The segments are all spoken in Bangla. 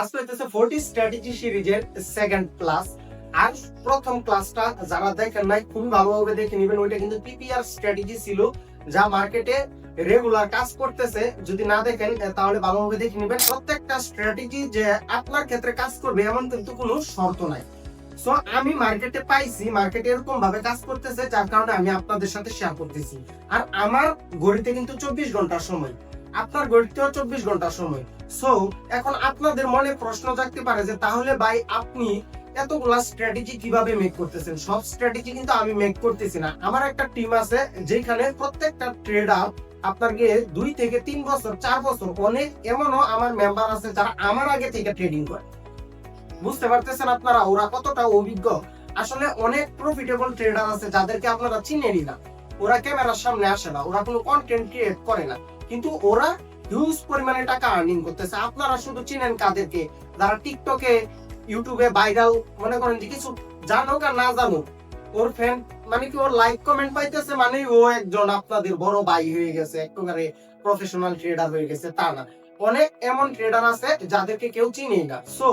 আজকে হইতেছে ফোর্টি স্ট্র্যাটেজি সিরিজের সেকেন্ড ক্লাস আর প্রথম ক্লাসটা যারা দেখেন নাই, খুবই ভালোভাবে দেখে নেবেন, ওইটা কিন্তু পিপিআর স্ট্র্যাটেজি ছিল, যা মার্কেটে রেগুলার কাজ করতেছে। যদি না দেখেন তাহলে ভালোভাবে দেখে নেবেন। প্রত্যেকটা স্ট্র্যাটেজি যে আপনার ক্ষেত্রে কাজ করবে, এমন কিন্তু কোনো শর্ত নাই। সো আমি মার্কেটে পাইছি মার্কেটে এরকম ভাবে কাজ করতেছে, যার কারণে আমি আপনাদের সাথে শেয়ার করতেছি। আর আমার ঘড়িতে কিন্তু চব্বিশ ঘণ্টার সময়। আপনার ঘড়িতেও চব্বিশ ঘণ্টার সময়। সো এখন আপনাদের মনে প্রশ্ন জাগতে পারে যে তাহলে ভাই আপনি এতগুলা স্ট্র্যাটেজি কীভাবে মেক করতেছেন? সব স্ট্র্যাটেজি কিন্তু আমি মেক করতেছি না। আমার একটা টিম আছে যেখানে প্রত্যেকটা ট্রেডার আপনার গিয়ে দুই থেকে তিন বছর, চার বছর অনেক এমনও আমার মেম্বার আছে যারা আমার আগে থেকে ট্রেডিং করে। বুঝতে পারতেছেন আপনারা? ওরা কতটা অভিজ্ঞ? আসলে অনেক প্রফিটেবল ট্রেডার আছে যাদেরকে আপনারা চিনেনই না। ওরা ক্যামেরার সামনে আসে না। ওরা কোনো কন্টেন্ট ক্রিয়েট করে না। কিন্তু ওরা হিউজ পরিমাণে টাকা আর্নিং করতেছে। আপনারা শুধু চিনেন কাদেরকে, যারা টিকটকে ইউটিউবে ভাইরাল মনে করেন যে কিছু জানুক আর না জানুক, ওর ফ্যান মানে কি ওর লাইক কমেন্ট পাইতেছে মানে ও একজন আপনাদের বড় ভাই হয়ে গেছে একেবারে প্রফেশনাল ট্রেডার হয়ে গেছে, তা না। অনেক এমন ট্রেডার আছে যাদেরকে কেউ চিনেই না। সো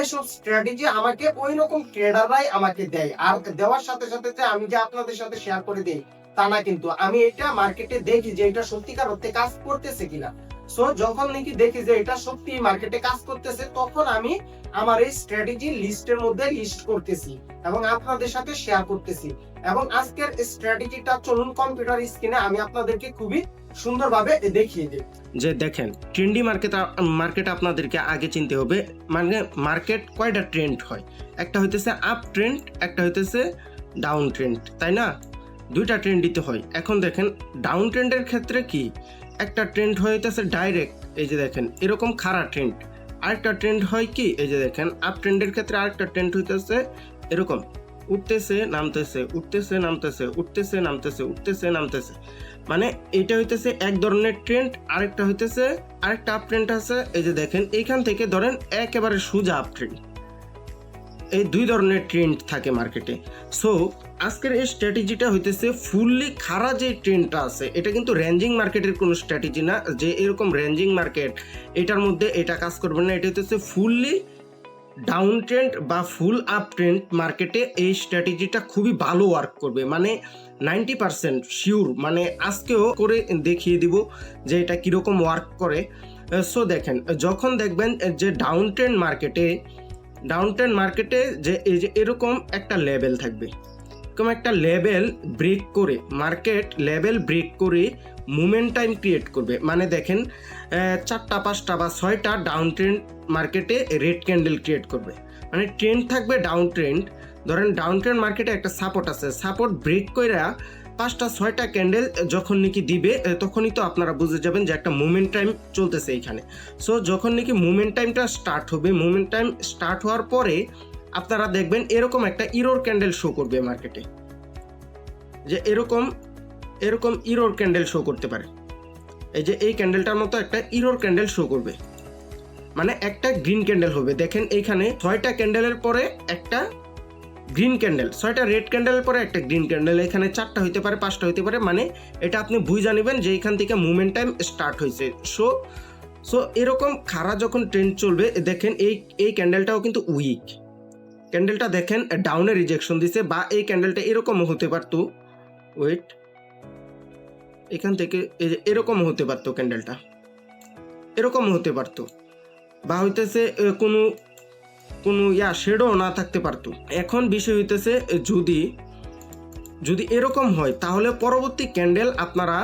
এসব স্ট্র্যাটেজি আমাকে ওই রকম ট্রেডাররাই আমাকে দেয়। আর দেওয়ার সাথে সাথে যে আমি যে আপনাদের সাথে শেয়ার করে দেই, তা না কিন্তু। আমি এটা মার্কেটে দেখি যে এটা সত্যিকার অর্থে কাজ করতেছে কিনা। সো যখন নাকি দেখি যে এটা সত্যি মার্কেটে কাজ করতেছে, তখন আমি আমার এই স্ট্র্যাটেজি লিস্টের মধ্যে লিস্ট করতেছি এবং আপনাদের সাথে শেয়ার করতেছি। এবং আজকের স্ট্র্যাটেজিটা চলুন কম্পিউটার স্ক্রিনে আমি আপনাদেরকে খুবই সুন্দরভাবে দেখিয়ে দিই। যে দেখেন ট্রেন্ডি মার্কেট মার্কেট আপনাদেরকে আগে চিনতে হবে। মানে মার্কেট কয়টা ট্রেন্ড হয়? একটা হইতেছে আপ ট্রেন্ড একটা হইতেছে ডাউন ট্রেন্ড তাই না? দুইটা ট্রেন্ড দিতে হয়। এখন দেখেন ডাউন ট্রেন্ডের ক্ষেত্রে কি? একটা ট্রেন্ড হইতেছে ডাইরেক্ট এই যে দেখেন, এরকম খাড়া ট্রেন্ড আরেকটা ট্রেন্ড হয় কি, এই যে দেখেন আপ ট্রেন্ডের ক্ষেত্রে আরেকটা ট্রেন্ড হইতেছে, এরকম, উঠতেছে, নামতেছে উঠতেছে নামতেছে উঠতেছে নামতেছে উঠতেছে, নামতেছে। মানে এটা হইতেছে এক ধরনের ট্রেন্ড আরেকটা হইতেছে, আরেকটা আপ ট্রেন্ড আছে, এই যে দেখেন, এইখান থেকে ধরেন একেবারে সোজা আপ ট্রেন্ড এই দুই ধরনের ট্রেন্ড থাকে মার্কেটে সো আজকের এই স্ট্র্যাটেজিটা হইতেছে ফুললি খারা যে ট্রেন্ডটা আছে, এটা কিন্তু রেঞ্জিং মার্কেটের কোনো স্ট্র্যাটেজি না, যে এরকম রেঞ্জিং মার্কেট এটার মধ্যে এটা কাজ করবে না, এটা হইতেছে ফুললি ডাউন ট্রেন্ড বা ফুল আপ ট্রেন্ড মার্কেটে এই স্ট্র্যাটেজিটা খুবই ভালো ওয়ার্ক করবে। মানে নাইনটি পার্সেন্ট শিওর মানে আজকেও করে দেখিয়ে দিব যে এটা কীরকম ওয়ার্ক করে। সো দেখেন, যখন দেখবেন যে ডাউন ট্রেন্ড মার্কেটে ডাউন ট্রেন্ড মার্কেটে যে এই যে এরকম একটা লেভেল থাকবে, এরকম একটা লেভেল ব্রেক করে, মার্কেট লেভেল ব্রেক করে মুমেন্ট টাইম ক্রিয়েট করবে। মানে দেখেন চারটা, পাঁচটা বা ছয়টা ডাউন ট্রেন্ড মার্কেটে রেড ক্যান্ডেল ক্রিয়েট করবে। মানে ট্রেন্ড থাকবে ডাউন ট্রেন্ড। ধরেন ডাউন ট্রেন্ড মার্কেটে একটা সাপোর্ট আছে। সাপোর্ট ব্রেক কইরা পাঁচটা, ছয়টা ক্যান্ডেল যখন নাকি দিবে তখনই তো আপনারা বুঝে যাবেন যে একটা মুভমেন্ট টাইম চলতেছে এইখানে। সো যখন নাকি মুভমেন্ট টাইমটা স্টার্ট হবে মুভমেন্ট টাইম স্টার্ট হওয়ার পরে আপনারা দেখবেন এরকম একটা ইরোর ক্যান্ডেল শো করবে মার্কেটে যে এরকম এরকম ইরোর ক্যান্ডেল শো করতে পারে। এই যে এই ক্যান্ডেলটার মতো একটা ইরোর ক্যান্ডেল শো করবে। মানে একটা গ্রিন ক্যান্ডেল হবে। দেখেন এইখানে ছয়টা ক্যান্ডেলের পরে একটা গ্রিন ক্যান্ডেল ছয়টা রেড ক্যান্ডেলের পরে একটা গ্রিন ক্যান্ডেল এখানে চারটা হইতে পারে, পাঁচটা হইতে পারে মানে এটা আপনি বুঝে নেবেন যে এখান থেকে মুভমেন্ট টাইম স্টার্ট হয়েছে সো সো এরকম খাড়া যখন ট্রেন চলবে, দেখেন এই এই ক্যান্ডেলটাও কিন্তু উইক ক্যান্ডেলটা দেখেন ডাউনে রিজেকশন দিছে বা এই ক্যান্ডেলটা এরকমও হতে পারতো। ওয়েট এখান থেকে এরকম হতে পারতো ক্যান্ডেলটা এরকম হতে পারতো। বা হইতেছে কোনো কোনো ইয়া শেডও না থাকতে পারতো। এখন বিষয় হইতেছে, যদি যদি এরকম হয়, তাহলে পরবর্তী ক্যান্ডেল আপনারা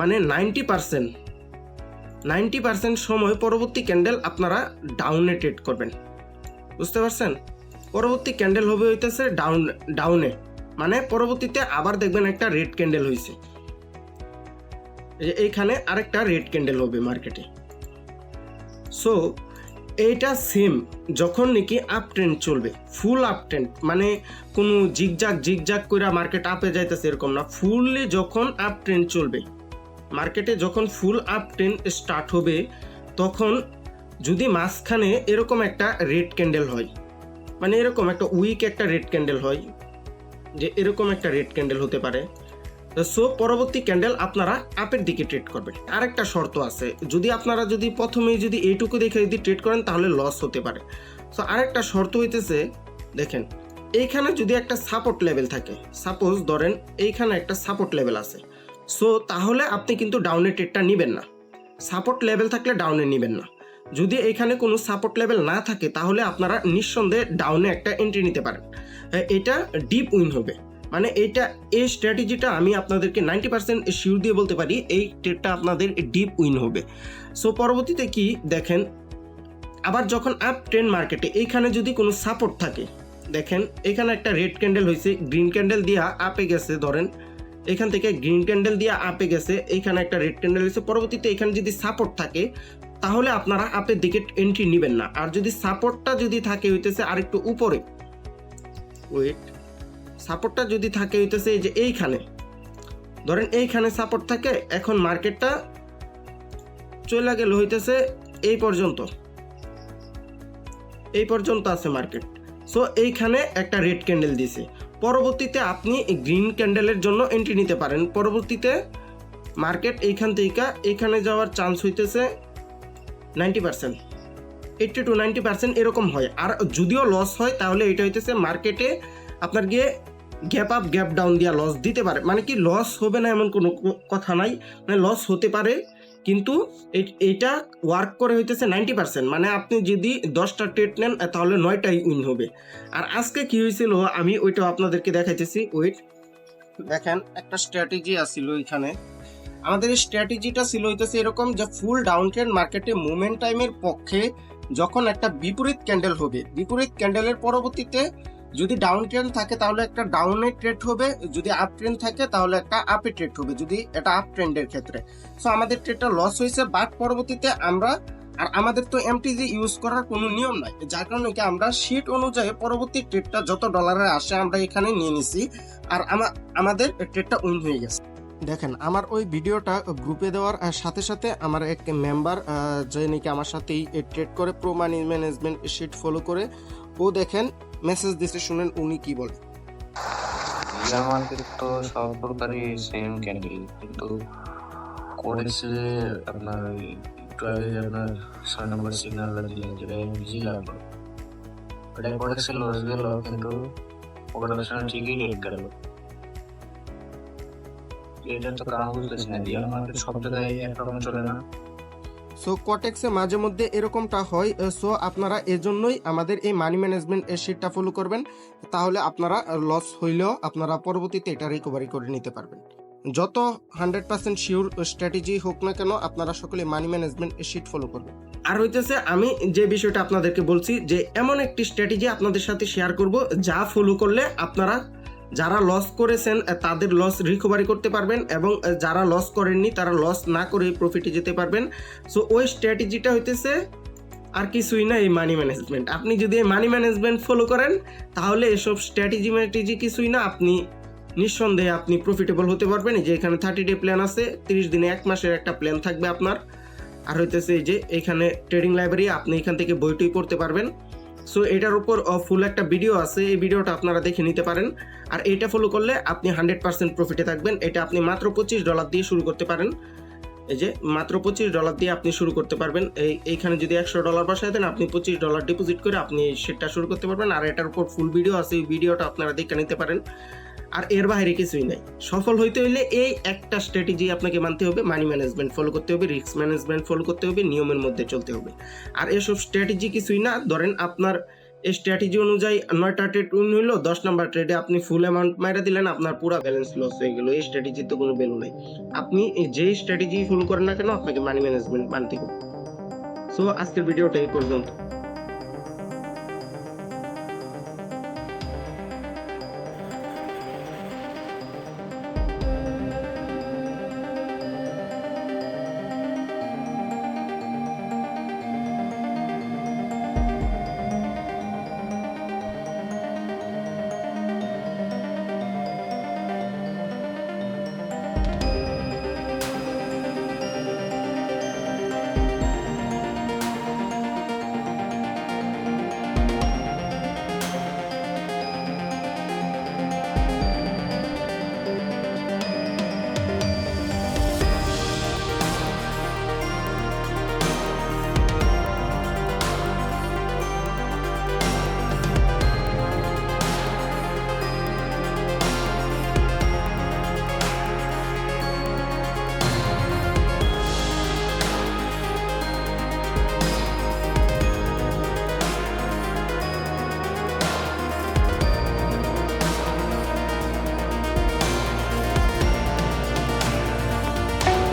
মানে নাইনটি পার্সেন্ট নাইনটি পার্সেন্ট সময় পরবর্তী ক্যান্ডেল আপনারা ডাউনে ট্রেড করবেন। বুঝতে পারছেন? পরবর্তী ক্যান্ডেল হবে হইতেছে ডাউন ডাউনে মানে পরবর্তীতে আবার দেখবেন একটা রেড ক্যান্ডেল হয়েছে এইখানে আরেকটা রেড ক্যান্ডেল হবে মার্কেটে সো এইটা সেম যখন নাকি আপ ট্রেন্ড চলবে ফুল আপ ট্রেন্ড মানে কোনো জিগজাগ জিগজাগ করে মার্কেট আপে যাইতেছে এরকম না ফুললি যখন আপ ট্রেন্ড চলবে মার্কেটে যখন ফুল আপ ট্রেন্ড স্টার্ট হবে, তখন যদি মাঝখানে এরকম একটা রেড ক্যান্ডেল হয় মানে এরকম একটা উইক একটা রেড ক্যান্ডেল হয়, যে এরকম একটা রেড ক্যান্ডেল হতে পারে সো পরবর্তী ক্যান্ডেল আপনারা আপের দিকে ট্রেড করবেন। আরেকটা শর্ত আছে যদি আপনারা যদি প্রথমেই যদি এইটুকু দেখে যদি ট্রেড করেন তাহলে লস হতে পারে। সো আরেকটা শর্ত হইতেছে দেখেন এইখানে যদি একটা সাপোর্ট লেভেল থাকে সাপোজ ধরেন এইখানে একটা সাপোর্ট লেভেল আছে। সো তাহলে আপনি কিন্তু ডাউনে ট্রেডটা নেবেন না। সাপোর্ট লেভেল থাকলে ডাউনে নেবেন না। যদি এখানে কোনো সাপোর্ট লেভেল না থাকে তাহলে আপনারা নিঃসন্দেহে ডাউনে একটা এন্ট্রি নিতে পারেন। হ্যাঁ, এটা ডিপ উইন হবে। মানে এটা, এই স্ট্র্যাটেজিটা আমি আপনাদেরকে নাইনটি পার্সেন্ট শিওর দিয়ে বলতে পারি, এই ট্রেডটা আপনাদের ডিপ উইন হবে। সো পরবর্তীতে কি? দেখেন, আবার যখন আপ ট্রেন মার্কেটে এইখানে যদি কোনো সাপোর্ট থাকে, দেখেন, এখানে একটা রেড ক্যান্ডেল হয়েছে গ্রিন ক্যান্ডেল দিয়া আপে গেছে, ধরেন, এখান থেকে গ্রিন ক্যান্ডেল দিয়ে আপে গেছে, এখানে একটা রেড ক্যান্ডেল হয়েছে পরবর্তীতে এখানে যদি সাপোর্ট থাকে, তাহলে আপনারা আপের দিকে এন্ট্রি নেবেন না। আর যদি সাপোর্টটা যদি থাকে, হইতেছে আরেকটু উপরে ওয়েট সাপোর্টটা যদি থাকে হইতেছে এই যে এইখানে। ধরেন এইখানে সাপোর্ট থাকে, এখন মার্কেটটা চলে গেল হইতেছে এই পর্যন্ত। এই পর্যন্ত আছে মার্কেট। সো এইখানে একটা রেড ক্যান্ডেল দিছে। পরবর্তীতে আপনি গ্রিন ক্যান্ডেলের জন্য এন্ট্রি নিতে পারেন। পরবর্তীতে মার্কেট এইখান থেকে এইখানে যাওয়ার চান্স হইতেছে ninety percent eighty to ninety percent এরকম হয়। আর যদিও লস হয়, তাহলে এটা হইতেছে মার্কেটে আপনার গিয়ে গ্যাপ আপ গ্যাপ ডাউন দিয়া লস দিতে পারে। মানে কি লস হবে না এমন কোনো কথা নাই। মানে লস হতে পারে, কিন্তু এইটা ওয়ার্ক করে হইতেছে নাইনটি পার্সেন্ট মানে আপনি যদি দশটা ট্রেড নেন তাহলে নয়টাই উইন হবে। আর আজকে কি হয়েছিল আমি ওইটা আপনাদেরকে দেখাইতেছি। ওয়েট দেখেন, একটা স্ট্র্যাটেজি আসছিল এখানে আমাদের এই স্ট্র্যাটেজিটা ছিল হইতেছে এরকম যে ফুল ডাউন ট্রেন্ড মার্কেটে মুভমেন্ট টাইমের পক্ষে যখন একটা বিপরীত ক্যান্ডেল হবে, বিপরীত ক্যান্ডেলের পরবর্তীতে যদি ডাউন ট্রেন্ড থাকে, তাহলে একটা ডাউনে ট্রেড হবে। যদি আপ ট্রেন্ড থাকে, তাহলে একটা আপে ট্রেড হবে, যদি এটা আপ ট্রেন্ডের ক্ষেত্রে। সো আমাদের ট্রেডটা লস হয়েছে বাট পরবর্তীতে আমরা, আর আমাদের তো এমটিজি ইউজ করার কোনো নিয়ম নাই। যার কারণে কি আমরা শিট অনুযায়ী পরবর্তী ট্রেডটা যত ডলারে আসে, আমরা এখানে নিয়ে নিছি। আর আমা- আমাদের ট্রেডটা উইন হয়ে গেছে। দেখেন, আমার ওই ভিডিওটা গ্রুপে দেওয়ার সাথে সাথে আমার এক মেম্বার যে নাকি আমার সাথেই ট্রেড করে pro money management sheet follow করে, ও দেখেন মেসেজ দিতে শুনেন উনি কি বলে। মার্কেট তো সব প্রকারই সেম কিন্তু করেছে আপনার আপনার ছয় দিলেন যেটা লাগল ওটা করেছে লস গেল কিন্তু সঙ্গে ঠিকই রেট এটা তো কারণ বুঝতেছি না ইয়ার মার্কেট সব জায়গায় একরকম চলে না। সো কটেক্সে মাঝে মধ্যে এরকমটা হয় সো আপনারা এজন্যই আমাদের এই মানি ম্যানেজমেন্ট শিটটা ফলো করবেন, তাহলে আপনারা লস হইলেও আপনারা পরবর্তীতে এটা রিকভারি করে নিতে পারবেন। যত হান্ড্রেড পার্সেন্ট শিওর স্ট্র্যাটেজি হোক না কেন, আপনারা সকলে মানি ম্যানেজমেন্ট শিট ফলো করবেন। আর হইতেছে, আমি যে বিষয়টা আপনাদেরকে বলছি, যে এমন একটি স্ট্র্যাটেজি আপনাদের সাথে শেয়ার করব, যা ফলো করলে আপনারা যারা লস করেছেন তাদের লস রিকভারি করতে পারবেন এবং যারা লস করেননি, তারা লস না করে প্রফিটে যেতে পারবেন। সো ওই স্ট্র্যাটেজিটা হইতেছে আর কিছুই না এই মানি ম্যানেজমেন্ট আপনি যদি এই মানি ম্যানেজমেন্ট ফলো করেন, তাহলে এসব স্ট্র্যাটেজি ম্যাটেজি কিছুই না, আপনি নিঃসন্দেহে আপনি প্রফিটেবল হতে পারবেন। যে এখানে থার্টি ডে প্ল্যান আছে, তিরিশ দিনে এক মাসের একটা প্ল্যান থাকবে আপনার। আর হইতেছে এই যে এখানে ট্রেডিং লাইব্রেরি আপনি এখান থেকে বইটই পড়তে পারবেন। সো এটার উপর ফুল একটা ভিডিও আছে। এই ভিডিওটা আপনারা দেখে নিতে পারেন। আর এটা ফলো করলে আপনি হান্ড্রেড পার্সেন্ট প্রফিটে থাকবেন। এটা আপনি মাত্র পঁচিশ ডলার দিয়ে শুরু করতে পারেন। এই যে মাত্র পঁচিশ ডলার দিয়ে আপনি শুরু করতে পারবেন। এই, এইখানে যদি একশো ডলার বসায় দেন, আপনি পঁচিশ ডলার ডিপোজিট করে আপনি সেটা শুরু করতে পারবেন। আর এটার উপর ফুল ভিডিও আছে এই ভিডিওটা আপনারা দেখে নিতে পারেন। আর এর বাইরে কিছুই নাই। সফল হইতে হইলে এই একটা স্ট্র্যাটেজি আপনাকে মানতে হবে। মানি ম্যানেজমেন্ট ফলো করতে হবে রিস্ক ম্যানেজমেন্ট ফলো করতে হবে, নিয়মের মধ্যে চলতে হবে। আর এসব স্ট্র্যাটেজি কিছুই না। ধরেন আপনার স্ট্র্যাটেজি অনুযায়ী নয়টা ট্রেড উইন হইল, দশ নাম্বার ট্রেডে আপনি ফুল অ্যামাউন্ট মাইরা দিলেন, আপনার পুরো ব্যালেন্স লস হয়ে গেলো। এই স্ট্র্যাটেজির তো কোনো ভ্যালু নেই। আপনি যেই স্ট্র্যাটেজি ফলো করেন না কেন, আপনাকে মানি ম্যানেজমেন্ট মানতে হবে। সো আজকের ভিডিওটা এই পর্যন্ত।